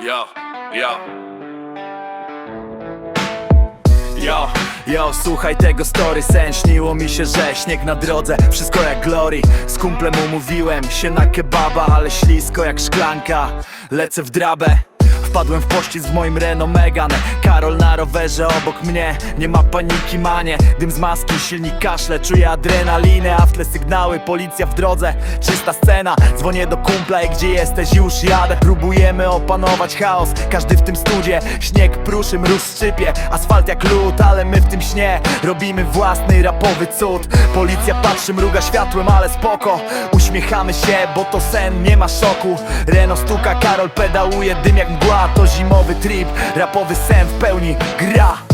Yo, yo. Yo, yo, słuchaj tego story. Sen śniło mi się, że śnieg na drodze. Wszystko jak glory. Z kumplem umówiłem się na kebaba Ale ślisko jak szklanka. Lecę w drabę Wpadłem w pościsk w moim Renault Megane. Karol na rowerze obok mnie. Nie ma paniki, manie. Dym z maski, silnik kaszle. Czuję adrenalinę, a w tle sygnały. Policja w drodze, czysta scena. Dzwonię do kumpla i gdzie jesteś? Już jadę. Próbujemy opanować chaos. Każdy w tym studzie. Śnieg pruszy, mróz szczypie. Asfalt jak lód, ale my w tym śnie. Robimy własny rapowy cud. Policja patrzy, mruga światłem, ale spoko. Uśmiechamy się, bo to sen, nie ma szoku. Reno stuka, Karol pedałuje, dym jak mgła To zimowy trip, rapowy sen w pełni gra